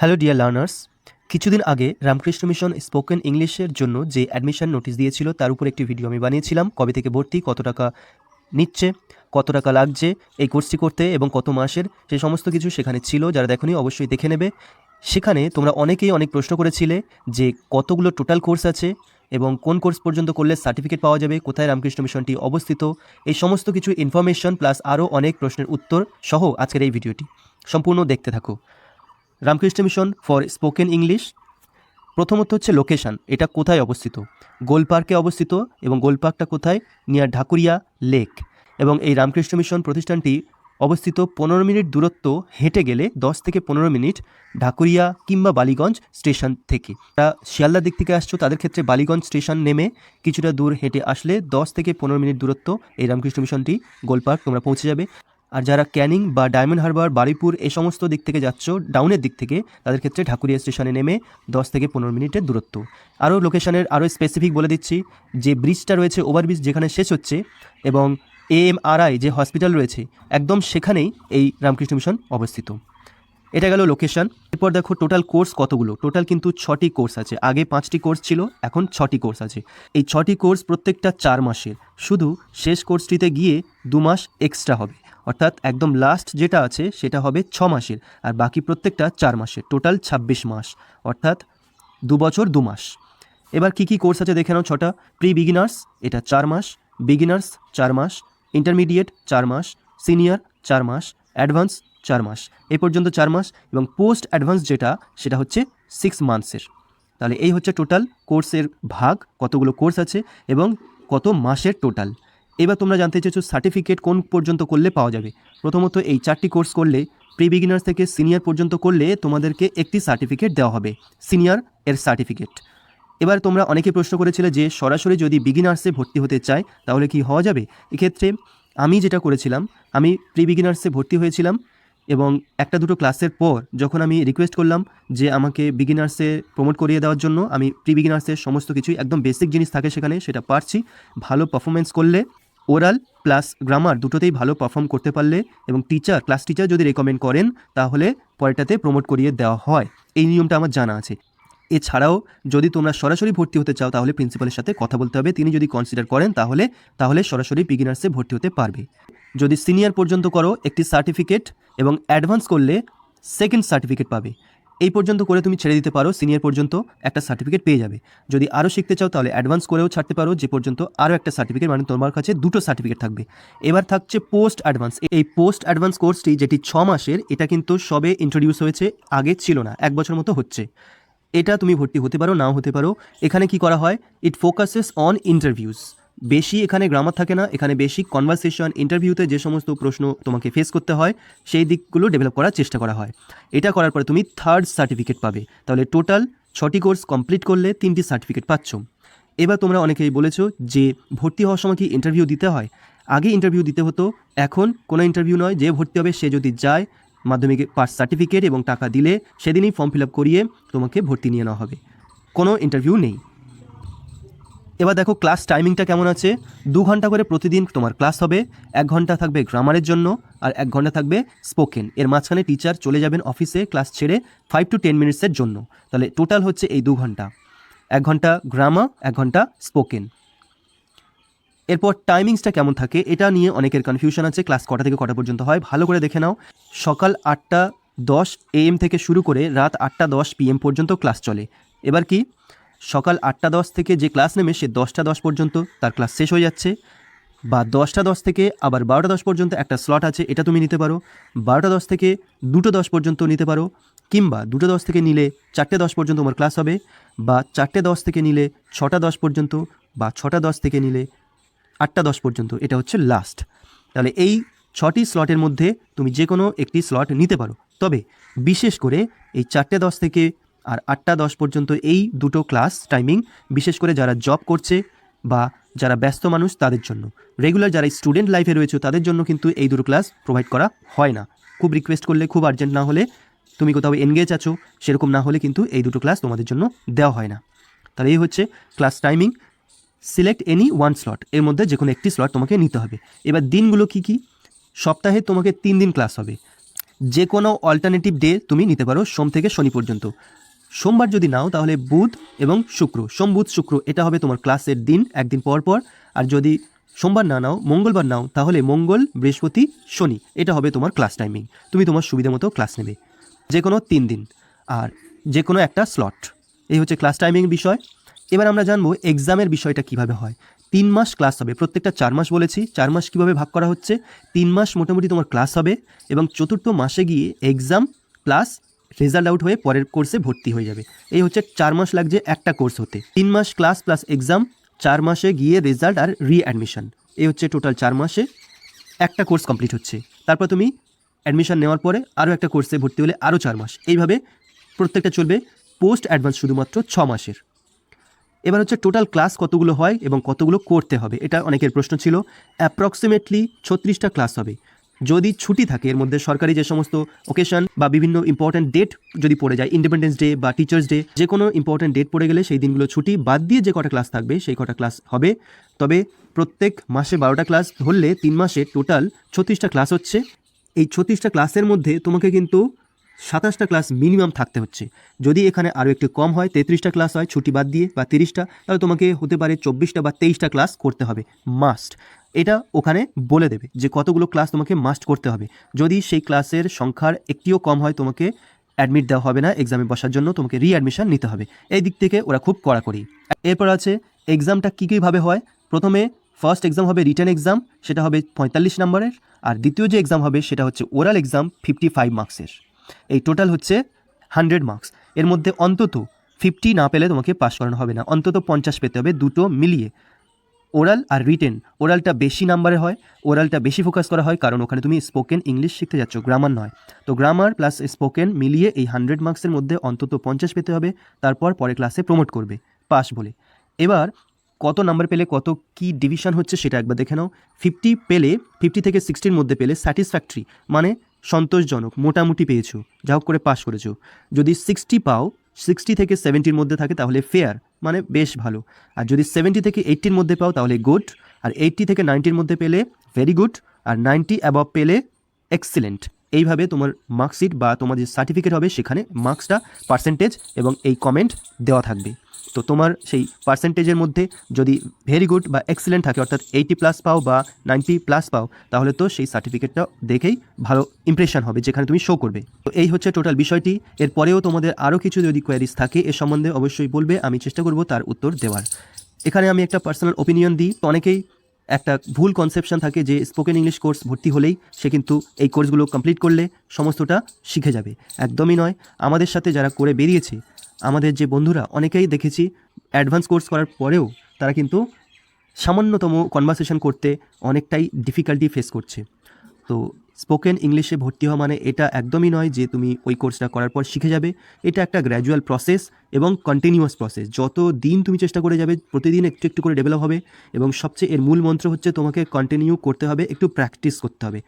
Hello dear learners কিছুদিন আগে Ramakrishna mission spoken ইংলিশের জন্য যে অ্যাডমিশন নোটিশ দিয়েছিল, তার উপর একটি ভিডিও আমি বানিয়েছিলাম। কবে থেকে ভর্তি, কত টাকা নিচ্ছে, কত টাকা লাগছে, এই কোর্সটি করতে এবং কত মাসের, সে সমস্ত কিছু সেখানে ছিল। যারা দেখনি, অবশ্যই দেখে নেবে। সেখানে তোমরা অনেকেই অনেক প্রশ্ন করেছিলে যে কতগুলো টোটাল কোর্স আছে এবং কোন কোর্স পর্যন্ত করলে সার্টিফিকেট পাওয়া যাবে, কোথায় রামকৃষ্ণ মিশনটি অবস্থিত, এই সমস্ত কিছু ইনফরমেশন প্লাস আরও অনেক প্রশ্নের উত্তর সহ আজকের এই ভিডিওটি সম্পূর্ণ দেখতে থাকো। Ramakrishna mission for spoken English. প্রথমত হচ্ছে লোকেশান, এটা কোথায় অবস্থিত? গোলপার্কে অবস্থিত এবং গোলপার্কটা কোথায়? Near Dhakuria lake. এবং এই রামকৃষ্ণ মিশন প্রতিষ্ঠানটি অবস্থিত পনেরো মিনিট দূরত্ব, হেঁটে গেলে দশ থেকে পনেরো মিনিট ঢাকুরিয়া কিংবা বালিগঞ্জ স্টেশন থেকে। তা শিয়ালদার দিক থেকে আসছো, তাদের ক্ষেত্রে বালিগঞ্জ স্টেশন নেমে কিছুটা দূর হেঁটে আসলে দশ থেকে পনেরো মিনিট দূরত্ব এই রামকৃষ্ণ মিশনটি গোলপার্ক তোমরা পৌঁছে যাবে। আর যারা ক্যানিং বা ডায়মন্ড হারবার, বারুইপুর এই সমস্ত দিক থেকে যাচ্ছ, ডাউনের দিক থেকে, তাদের ক্ষেত্রে ঢাকুরিয়া স্টেশনে নেমে দশ থেকে পনেরো মিনিটের দূরত্ব। আরও লোকেশনের আরও স্পেসিফিক বলে দিচ্ছি, যে ব্রিজটা রয়েছে ওভারব্রিজ যেখানে শেষ হচ্ছে এবং এএমআরআই যে হসপিটাল রয়েছে, একদম সেখানেই এই রামকৃষ্ণ মিশন অবস্থিত। এটা গেল লোকেশন এরপর দেখো টোটাল কোর্স কতগুলো? টোটাল কিন্তু ছটি কোর্স আছে। আগে পাঁচটি কোর্স ছিল, এখন ছটি কোর্স আছে। এই ছটি কোর্স প্রত্যেকটা চার মাসের। শুধু শেষ কোর্সটিতে গিয়ে দু মাস এক্সট্রা হবে। অর্থাৎ একদম লাস্ট যেটা আছে, সেটা হবে ছ মাসের, আর বাকি প্রত্যেকটা চার মাসের টোটাল ছাব্বিশ মাস, অর্থাৎ দু বছর দু মাস। এবার কি কি কোর্স আছে দেখে নাও ছটা। প্রি বিগিনার্স এটা চার মাস বিগিনার্স চার মাস ইন্টারমিডিয়েট চার মাস সিনিয়র চার মাস অ্যাডভান্স চার মাস। এ পর্যন্ত চার মাস, এবং পোস্ট অ্যাডভান্স যেটা, সেটা হচ্ছে সিক্স মান্থসের তাহলে এই হচ্ছে টোটাল কোর্সের ভাগ, কতগুলো কোর্স আছে, এবং কত মাসের টোটাল এবার তোমরা জানতে চেয়েছো সার্টিফিকেট কোন পর্যন্ত করলে পাওয়া যাবে। প্রথমত এই চারটি কোর্স করলে প্রি বিগিনার্স থেকে সিনিয়র পর্যন্ত করলে তোমাদেরকে একটি সার্টিফিকেট দেওয়া হবে সিনিয়র এর সার্টিফিকেট এবার তোমরা অনেকে প্রশ্ন করেছিলে যে, সরাসরি যদি বিগিনার্সে ভর্তি হতে চাই তাহলে কি হওয়া যাবে? এক্ষেত্রে আমি যেটা করেছিলাম, আমি প্রি বিগিনার্সে ভর্তি হয়েছিলাম এবং একটা দুটো ক্লাসের পর যখন আমি রিকোয়েস্ট করলাম যে, আমাকে বিগিনার্সে প্রমোট করিয়ে দেওয়ার জন্য, আমি প্রি বিগিনার্সের সমস্ত কিছুই, একদম বেসিক জিনিস থাকে সেখানে, সেটা পারছি, ভালো পারফরমেন্স করলে ওরাল প্লাস গ্রামার দুটোতেই ভালো পারফর্ম করতে পারলে এবং টিচার, ক্লাস টিচার যদি রেকমেন্ড করেন, তাহলে পরেরটাতে প্রমোট করিয়ে দেওয়া হয়। এই নিয়মটা আমার জানা আছে। এছাড়াও যদি তোমরা সরাসরি ভর্তি হতে চাও, তাহলে প্রিন্সিপালের সাথে কথা বলতে হবে। তিনি যদি কনসিডার করেন, তাহলে তাহলে সরাসরি বিগিনার্সে ভর্তি হতে পারবে। যদি সিনিয়র পর্যন্ত করো, একটি সার্টিফিকেট এবং অ্যাডভান্স করলে সেকেন্ড সার্টিফিকেট পাবে। এই পর্যন্ত করে তুমি ছেড়ে দিতে পারো সিনিয়র পর্যন্ত একটা সার্টিফিকেট পেয়ে যাবে। যদি আরও শিখতে চাও তাহলে অ্যাডভান্স করেও ছাড়তে পারো, যে পর্যন্ত আরও একটা সার্টিফিকেট মানে তোমার কাছে দুটো সার্টিফিকেট থাকবে। এবার থাকছে পোস্ট অ্যাডভান্স এই পোস্ট অ্যাডভান্স কোর্সটি যেটি ছ মাসের, এটা কিন্তু সবে ইন্ট্রোডিউস হয়েছে, আগে ছিল না, এক বছর মতো হচ্ছে। এটা তুমি ভর্তি হতে পারো, নাও হতে পারো। এখানে কি করা হয়? ইট ফোকাসেস অন ইন্টারভিউস বেশি এখানে গ্রামার থাকে না, এখানে বেশি কনভারসেশন ইন্টারভিউতে যে সমস্ত প্রশ্ন তোমাকে ফেস করতে হয়, সেই দিকগুলো ডেভেলপ করার চেষ্টা করা হয়। এটা করার পরে তুমি থার্ড সার্টিফিকেট পাবে। তাহলে টোটাল ছটি কোর্স কমপ্লিট করলে তিনটি সার্টিফিকেট পাচ্ছ। এবার তোমরা অনেকেই বলেছ যে ভর্তি হওয়ার সময় কি ইন্টারভিউ দিতে হয়? আগে ইন্টারভিউ দিতে হতো, এখন কোনো ইন্টারভিউ নয়, যে ভর্তি হবে সে যদি যায়, মাধ্যমিকে পাস সার্টিফিকেট এবং টাকা দিলে সেদিনই ফর্ম ফিল আপ করিয়ে তোমাকে ভর্তি নিয়ে নেওয়া হবে। কোনো ইন্টারভিউ নেই। এবার দেখো ক্লাস টাইমিংটা কেমন আছে? দু ঘণ্টা করে প্রতিদিন তোমার ক্লাস হবে, এক ঘণ্টা থাকবে গ্রামারের জন্য আর এক ঘণ্টা থাকবে স্পোকেন এর মাঝখানে টিচার চলে যাবেন অফিসে ক্লাস ছেড়ে ফাইভ টু টেন মিনিটসের জন্য। তাহলে টোটাল হচ্ছে এই দু ঘণ্টা। এক ঘণ্টা গ্রামার এক ঘণ্টা স্পোকেন এরপর টাইমিংসটা কেমন থাকে, এটা নিয়ে অনেকের কনফিউশন আছে ক্লাস কটা থেকে কটা পর্যন্ত হয়, ভালো করে দেখে নাও। সকাল আটটা দশ এএম থেকে শুরু করে রাত আটটা দশ পিএম পর্যন্ত ক্লাস চলে। এবার কি? সকাল আটটা দশ থেকে যে ক্লাস নেমে সে দশটা দশ পর্যন্ত তার ক্লাস শেষ হয়ে যাচ্ছে। বা দশটা দশ থেকে আবার বারোটা দশ পর্যন্ত একটা স্লট আছে, এটা তুমি নিতে পারো। বারোটা দশ থেকে দুটো দশ পর্যন্ত নিতে পারো। কিংবা দুটো দশ থেকে নিলে চারটে দশ পর্যন্ত তোমার ক্লাস হবে। বা চারটে দশ থেকে নিলে ছটা দশ পর্যন্ত বা ছটা দশ থেকে নিলে আটটা দশ পর্যন্ত, এটা হচ্ছে লাস্ট তাহলে এই ছটি স্লটের মধ্যে তুমি যে কোনো একটি স্লট নিতে পারো। তবে বিশেষ করে এই চারটে দশ থেকে আর আটটা দশ পর্যন্ত এই দুটো ক্লাস টাইমিং বিশেষ করে যারা জব করছে বা যারা ব্যস্ত মানুষ তাদের জন্য। রেগুলার যারা স্টুডেন্ট লাইফে রয়েছে তাদের জন্য কিন্তু এই দুটো ক্লাস প্রোভাইড করা হয় না। খুব রিকোয়েস্ট করলে খুব আর্জেন্ট না হলে তুমি কোথাও এনগেজ আছো, সেরকম না হলে কিন্তু এই দুটো ক্লাস তোমাদের জন্য দেওয়া হয় না। তাহলে এই হচ্ছে class timing select any one slot এর মধ্যে যে কোনো একটি স্লট তোমাকে নিতে হবে। এবার দিনগুলো কি কি? সপ্তাহে তোমাকে তিন দিন ক্লাস হবে। যে কোনো অল্টারনেটিভ ডে তুমি নিতে পারো সোম থেকে শনি পর্যন্ত। সোমবার যদি নাও, তাহলে বুধ এবং শুক্র। সোম, বুধ, শুক্র, এটা হবে তোমার ক্লাসের দিন, একদিন পর পর। আর যদি সোমবার না নাও, মঙ্গলবার নাও, তাহলে মঙ্গল, বৃহস্পতি, শনি, এটা হবে তোমার ক্লাস টাইমিং। তুমি তোমার সুবিধা মতো ক্লাস নেবে। যে কোনো তিন দিন। আর যে কোনো একটা স্লট। এই হচ্ছে ক্লাস টাইমিং বিষয়। এবার আমরা জানব এক্সামের বিষয়টা কীভাবে হয়। তিন মাস ক্লাস হবে। প্রত্যেকটা চার মাস বলেছি। চার মাস কীভাবে ভাগ করা হচ্ছে? তিন মাস মোটামুটি তোমার ক্লাস হবে। এবং চতুর্থ মাসে গিয়ে এক্সাম প্লাস রেজাল্ট আউট হয়ে পরের কোর্সে ভর্তি হয়ে যাবে। এই হচ্ছে চার মাস লাগছে একটা কোর্স হতে। তিন মাস ক্লাস প্লাস এক্সাম চার মাসে গিয়ে রেজাল্ট আর রিঅ্যাডমিশন এই হচ্ছে টোটাল চার মাসে একটা কোর্স কমপ্লিট হচ্ছে। তারপর তুমি অ্যাডমিশন নেওয়ার পরে আরও একটা কোর্সে ভর্তি হলে আরও চার মাস। এইভাবে প্রত্যেকটা চলবে পোস্ট অ্যাডভান্স শুধুমাত্র ছ মাসের। এবার হচ্ছে টোটাল ক্লাস কতগুলো হয় এবং কতগুলো করতে হবে? এটা অনেকের প্রশ্ন ছিল। অ্যাপ্রক্সিমেটলি ছত্রিশটা ক্লাস হবে। যদি ছুটি থাকে, এর মধ্যে সরকারি যে সমস্ত ওকেশন বা বিভিন্ন ইম্পর্ট্যান্ট ডেট যদি পড়ে যায় ইন্ডিপেন্ডেন্স ডে বা টিচার্স ডে যে কোনো ইম্পর্টেন্ট ডেট পড়ে গেলে সেই দিনগুলো ছুটি বাদ দিয়ে যে কটা ক্লাস থাকবে, সেই কটা ক্লাস হবে। তবে প্রত্যেক মাসে বারোটা ক্লাস ধরলে তিন মাসে টোটাল ছত্রিশটা ক্লাস হচ্ছে। এই ছত্রিশটা ক্লাসের মধ্যে তোমাকে কিন্তু সাতাশটা ক্লাস মিনিমাম থাকতে হচ্ছে। যদি এখানে আরও একটু কম হয়, তেত্রিশটা ক্লাস হয়, ছুটি বাদ দিয়ে, বা তিরিশটা, তাহলে তোমাকে হতে পারে চব্বিশটা বা তেইশটা ক্লাস করতে হবে মাস্ট এটা ওখানে বলে দেবে যে কতগুলো ক্লাস তোমাকে মাস্ট করতে হবে। যদি সেই ক্লাসের সংখ্যার একটিও কম হয়, তোমাকে অ্যাডমিট দেওয়া হবে না এক্সামে বসার জন্য তোমাকে রিঅ্যাডমিশন নিতে হবে। এই দিক থেকে ওরা খুব কড়াকড়ি। এরপর আছে এক্সামটা কী কীভাবে হয়? প্রথমে ফার্স্ট এক্সাম হবে রিটার্ন এক্সাম সেটা হবে পঁয়তাল্লিশ নম্বরের, আর দ্বিতীয় যে এক্সাম হবে, সেটা হচ্ছে ওরাল এক্সাম ফিফটি ফাইভ মার্কসের এই টোটাল হচ্ছে হান্ড্রেড মার্কস এর মধ্যে অন্তত ফিফটি না পেলে তোমাকে পাস করানো হবে না। অন্তত পঞ্চাশ পেতে হবে, দুটো মিলিয়ে। ওরাল আর রিটেন ওরালটা বেশি নাম্বারে হয় ওরালটা বেশি ফোকাস করা হয়, কারণ ওখানে তুমি স্পোকেন ইংলিশ শিখতে যাচ্ছ গ্রামার নয়। তো গ্রামার প্লাস স্পোকেন মিলিয়ে এই হান্ড্রেড মার্কসের মধ্যে অন্তত পঞ্চাশ পেতে হবে, তারপর পরে ক্লাসে প্রমোট করবে পাস বলে। এবার কত নাম্বার পেলে, কত কি ডিভিশন হচ্ছে সেটা একবার দেখে নাও। ফিফটি পেলে ফিফটি থেকে সিক্সটির মধ্যে পেলে স্যাটিসফ্যাক্টরি মানে সন্তোষজনক, মোটামুটি পেয়েছ। যা হোক করে পাশ করেছ। যদি সিক্সটি পাও সিক্সটি থেকে সেভেন্টির মধ্যে থাকে তাহলে ফেয়ার মানে বেশ ভালো। আর যদি সেভেন্টি থেকে এইট্টির মধ্যে পাও তাহলে গুড আর এইট্টি থেকে নাইনটির মধ্যে পেলে ভেরি গুড আর নাইনটি অ্যাবভ পেলে এক্সিলেন্ট এইভাবে তোমার মার্কশিট বা তোমার যে সার্টিফিকেট হবে সেখানে মার্কসটা পার্সেন্টেজ এবং এই কমেন্ট দেওয়া থাকবে। তো তোমার সেই পার্সেন্টেজের মধ্যে যদি ভেরি গুড বা এক্সিলেন্ট থাকে, অর্থাৎ এইটি প্লাস পাও বা নাইনটি প্লাস পাও, তাহলে তো সেই সার্টিফিকেটটা দেখেই ভালো ইমপ্রেশন হবে যেখানে তুমি শো করবে। তো এই হচ্ছে টোটাল বিষয়টি। এরপরেও তোমাদের আরও কিছু যদি কোয়ারিজ থাকে, এ সম্বন্ধে অবশ্যই বলবে, আমি চেষ্টা করব তার উত্তর দেওয়ার। এখানে আমি একটা পার্সোনাল ওপিনিয়ন দিই। তো অনেকেই একটা ভুল কনসেপশন থাকে যে স্পোকেন ইংলিশ কোর্স ভর্তি হলেই সে কিন্তু এই কোর্সগুলো কমপ্লিট করলে সমস্তটা শিখে যাবে। একদমই নয়। আমাদের সাথে যারা করে বেরিয়েছে আমাদের যে বন্ধুরা, অনেকেই দেখেছি অ্যাডভান্স কোর্স করার পরেও তারা কিন্তু সামান্যতম কনভারসেশন করতে অনেকটাই ডিফিকাল্টি ফেস করছে। তো স্পোকেন ইংলিশে ভর্তি হওয়া মানে এটা একদমই নয় যে তুমি ওই কোর্সটা করার পর শিখে যাবে। এটা একটা গ্র্যাজুয়াল প্রসেস এবং কন্টিনিউয়াস প্রসেস যত দিন তুমি চেষ্টা করে যাবে, প্রতিদিন একটু একটু করে ডেভেলপ হবে এবং সবচেয়ে এর মূল মন্ত্র হচ্ছে তোমাকে কন্টিনিউ করতে হবে, একটু প্র্যাকটিস করতে হবে।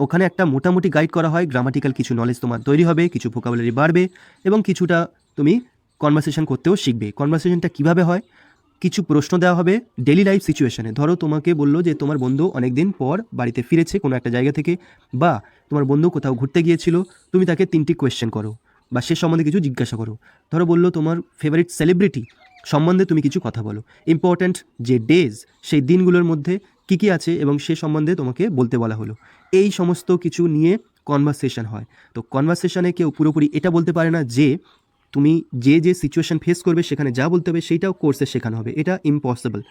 ওখানে একটা মোটামুটি গাইড করা হয় গ্রামাটিক্যাল কিছু নলেজ তোমার তৈরি হবে, কিছু ভোকাবুলারি বাড়বে এবং কিছুটা তুমি কনভারসেশন করতেও শিখবে। কনভারসেশনটা কীভাবে হয়? কিছু প্রশ্ন দেওয়া হবে ডেলি লাইফ সিচুয়েশনে ধরো তোমাকে বলল যে তোমার বন্ধু অনেক দিন পর বাড়িতে ফিরেছে কোনো একটা জায়গা থেকে বা তোমার বন্ধু কোথাও ঘুরতে গিয়েছিল, তুমি তাকে তিনটি কোয়েশ্চেন করো বা সে সম্বন্ধে কিছু জিজ্ঞাসা করো। ধরো বলল তোমার ফেভারিট সেলিব্রিটি সম্বন্ধে তুমি কিছু কথা বলো। ইম্পর্ট্যান্ট যে ডেজ সেই দিনগুলোর মধ্যে কী কী আছে এবং সে সম্বন্ধে তোমাকে বলতে বলা হলো। এই সমস্ত কিছু নিয়ে কনভারসেশন হয়। তো কনভারসেশনে কেউ পুরোপুরি এটা বলতে পারে না যে, তুমি যে যে সিচুয়েশন ফেস করবে, সেখানে যা বলতে হবে সেইটাও কোর্সে শেখানো হবে। এটা ইম্পসিবল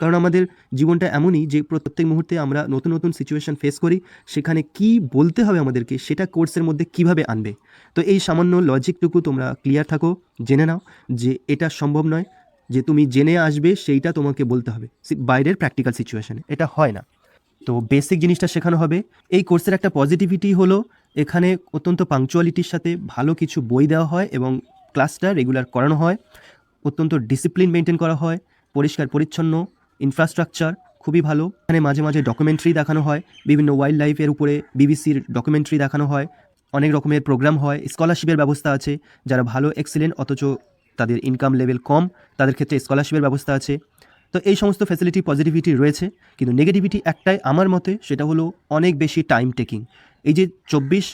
কারণ আমাদের জীবনটা এমনই যে, প্রত্যেক মুহূর্তে আমরা নতুন নতুন সিচুয়েশান ফেস করি, সেখানে কি বলতে হবে আমাদেরকে, সেটা কোর্সের মধ্যে কীভাবে আনবে? তো এই সামান্য লজিকটুকু তোমরা ক্লিয়ার থাকো, জেনে নাও যে এটা সম্ভব নয়। যে তুমি জেনে আসবে, সেইটা তোমাকে বলতে হবে। বাইরের প্র্যাকটিক্যাল সিচুয়েশনে এটা হয় না। তো বেসিক জিনিসটা শেখানো হবে। এই কোর্সের একটা পজিটিভিটি হলো, এখানে অত্যন্ত পাংচুয়ালিটির সাথে ভালো কিছু বই দেওয়া হয় এবং ক্লাসটা রেগুলার করানো হয়। অত্যন্ত ডিসিপ্লিন মেনটেন করা হয়। পরিষ্কার, পরিচ্ছন্ন ইনফ্রাস্ট্রাকচার খুবই ভালো। এখানে মাঝে মাঝে ডকুমেন্টারি দেখানো হয়। বিভিন্ন ওয়াইল্ড লাইফের উপরে বিবিসির ডকুমেন্টারি দেখানো হয়। অনেক রকমের প্রোগ্রাম হয়। স্কলারশিপের ব্যবস্থা আছে। যারা ভালো এক্সিলেন্ট অথচ তাদের ইনকাম লেভেল কম, তাদের ক্ষেত্রে স্কলারশিপের ব্যবস্থা আছে। তো এই সমস্ত ফ্যাসিলিটি পজিটিভিটি রয়েছে, কিন্তু নেগেটিভিটি একটাই আমার মতে, সেটা হলো অনেক বেশি টাইম টেকিং এই যে চব্বিশ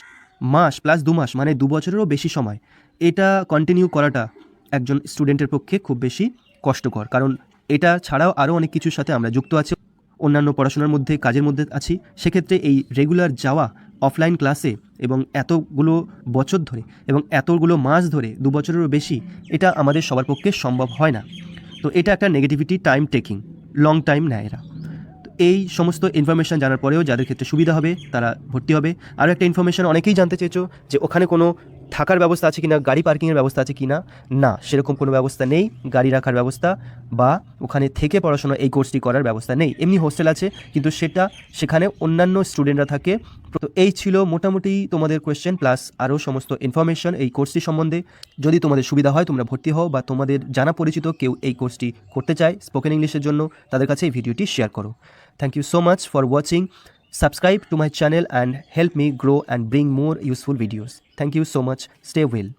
মাস প্লাস দু মাস মানে দু বছরেরও বেশি সময়, এটা কন্টিনিউ করাটা একজন স্টুডেন্টের পক্ষে খুব বেশি কষ্টকর। কারণ এটা ছাড়াও আরও অনেক কিছুর সাথে আমরা যুক্ত আছি। অন্যান্য পড়াশোনার মধ্যে, কাজের মধ্যে আছি। সেক্ষেত্রে এই রেগুলার যাওয়া অফলাইন ক্লাসে এবং এতগুলো বছর ধরে এবং এতগুলো মাস ধরে, দু বছরেরও বেশি, এটা আমাদের সবার পক্ষে সম্ভব হয় না। তো এটা একটা negativity time taking long time নেয় এরা। তো এই সমস্ত ইনফরমেশান জানার পরেও যাদের ক্ষেত্রে সুবিধা হবে, তারা ভর্তি হবে। আরও একটা ইনফরমেশান অনেকেই জানতে চেয়েছো যে ওখানে কোনো থাকার ব্যবস্থা আছে কিনা, গাড়ি পার্কিংয়ের ব্যবস্থা আছে কিনা, না, সেরকম কোনো ব্যবস্থা নেই। গাড়ি রাখার ব্যবস্থা বা ওখানে থেকে পড়াশোনা এই কোর্সটি করার ব্যবস্থা নেই। এমনি হোস্টেল আছে, কিন্তু সেটা সেখানে অন্যান্য স্টুডেন্টরা থাকে। তো এই ছিল মোটামুটি তোমাদের কোয়েশ্চেন প্লাস আরও সমস্ত ইনফরমেশন এই কোর্সটি সম্বন্ধে। যদি তোমাদের সুবিধা হয়, তোমরা ভর্তি হও বা তোমাদের জানা পরিচিত কেউ এই কোর্সটি করতে চায় স্পোকেন ইংলিশের জন্য, তাদের কাছে এই ভিডিওটি শেয়ার করো। Thank you so much for watching subscribe to my channel and help me grow and bring more useful videos. Thank you so much. Stay well